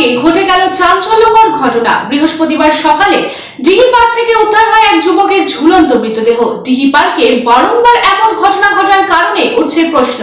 পার্কে ঘটে গেল চাঞ্চল্যকর ঘটনা। বৃহস্পতিবার সকালে ডিহি পার্ক থেকে উদ্ধার হয় এক যুবকের ঝুলন্ত মৃতদেহ। ডিহি পার্কে বারংবার এমন ঘটনা ঘটার কারণে উঠছে প্রশ্ন।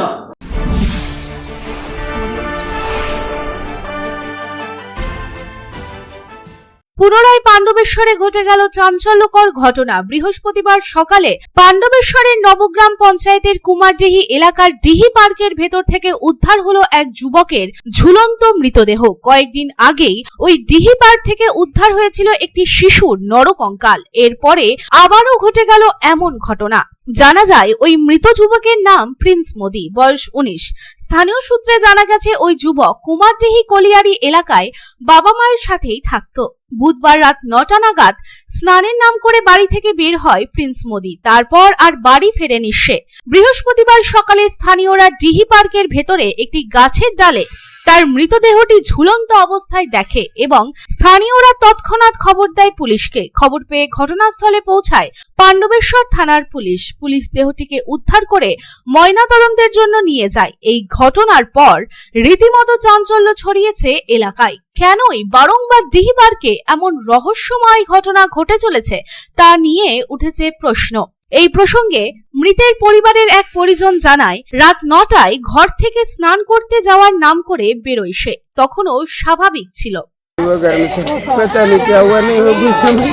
পুনরায় পাণ্ডবেশ্বরে ঘটে গেল চাঞ্চল্যকর ঘটনা। বৃহস্পতিবার সকালে পাণ্ডবেশ্বরের নবগ্রাম পঞ্চায়েতের কুমারডিহি এলাকার ডিহি পার্কের ভেতর থেকে উদ্ধার হলো এক যুবকের ঝুলন্ত মৃতদেহ। কয়েকদিন আগেই ওই ডিহি পার্ক থেকে উদ্ধার হয়েছিল একটি শিশুর নরকঙ্কাল। এরপরে আবারও ঘটে গেল এমন ঘটনা। জানা যায়, ওই মৃত যুবকের নাম প্রিন্স মোদি, বয়স উনিশ। স্থানীয় সূত্রে জানা গেছে, ওই যুবক কুমারডিহি কলিয়ারি এলাকায় বাবা মায়ের সাথেই থাকতো। বুধবার রাত নটা নাগাদ স্নানের নাম করে বাড়ি থেকে বের হয় প্রিন্স মোদি। তারপর আর বাড়ি ফেরেনি সে। বৃহস্পতিবার সকালে স্থানীয়রা ডিহি পার্কের ভেতরে একটি গাছের ডালে তার মৃতদেহটি ঝুলন্ত অবস্থায় দেখে এবং স্থানীয়রা তৎক্ষণাৎ খবর দেয় পুলিশকে। খবর পেয়ে ঘটনাস্থলে পৌঁছায় পাণ্ডবেশ্বর থানার পুলিশ। পুলিশ দেহটিকে উদ্ধার করে ময়নাতদন্তের জন্য নিয়ে যায়। এই ঘটনার পর রীতিমতো চাঞ্চল্য ছড়িয়েছে এলাকায়। কেনই বারংবার ডিহি পার্কে এমন রহস্যময় ঘটনা ঘটে চলেছে তা নিয়ে উঠেছে প্রশ্ন। এই প্রসঙ্গে মৃতের পরিবারের এক পরিজন জানায় রাত নটায় ঘর থেকে স্নান করতে যাওয়ার নাম করে বেরোয় সে তখনও স্বাভাবিক ছিল हुआ घर में से पता नहीं क्या हुआ नहीं वो गुस्से में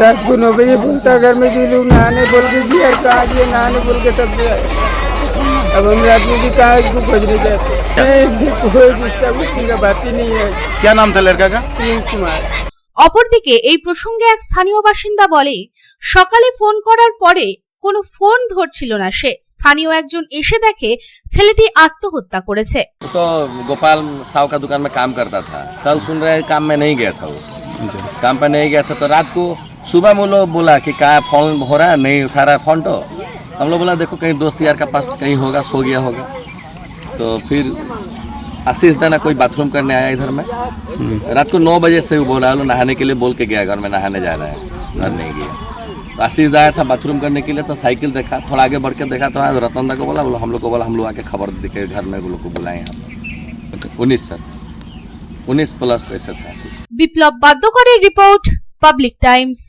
रात को नौ बजे बोलता घर में दिलू नहाने बोल के जी यार कहाँ गए नहाने बोल के तब से आए अब हम रात में भी कहाँ इसको खोजने जाते नहीं, कोई गुस्सा गुस्सी का बात ही नहीं है क्या नाम था लड़का का प्रिंस कुमार অপরদিকে এই প্রসঙ্গে এক স্থানীয় বাসিন্দা বলে সকালে ফোন করার পরে কোনো ফোন ধরছিল না সে স্থানীয় একজন এসে দেখে ছেলেটি আত্মহত্যা করেছে वो तो गोपाल साव का दुकान में काम करता था कल सुन रहे काम में नहीं गया था वो काम पे नहीं गया था तो रात को सुबह में वो लोग बोला कि क्या फोन हो रहा है नहीं उठा रहा है फोन तो हम लोग बोला देखो कहीं दोस्त यार का पास कहीं होगा सो गया होगा तो फिर आशीष दाना कोई बाथरूम करने आया इधर में रात को नौ बजे से वो बोला लो नहाने के लिए बोल के गया घर में नहाने जा रहा है घर नहीं गया तो आशीष आया था बाथरूम करने के लिए तो साइकिल देखा थोड़ा आगे बढ़ के देखा तो हाँ, रतन दा को बोला बोला हम लोग को बोला हम लोग आके खबर दे के घर में वो लोग को बुलाए यहाँ पर उन्नीस सर उन्नीस प्लस ऐसा था বিপ্লব বাদ্যকরের রিপোর্ট পাবলিক টাইমস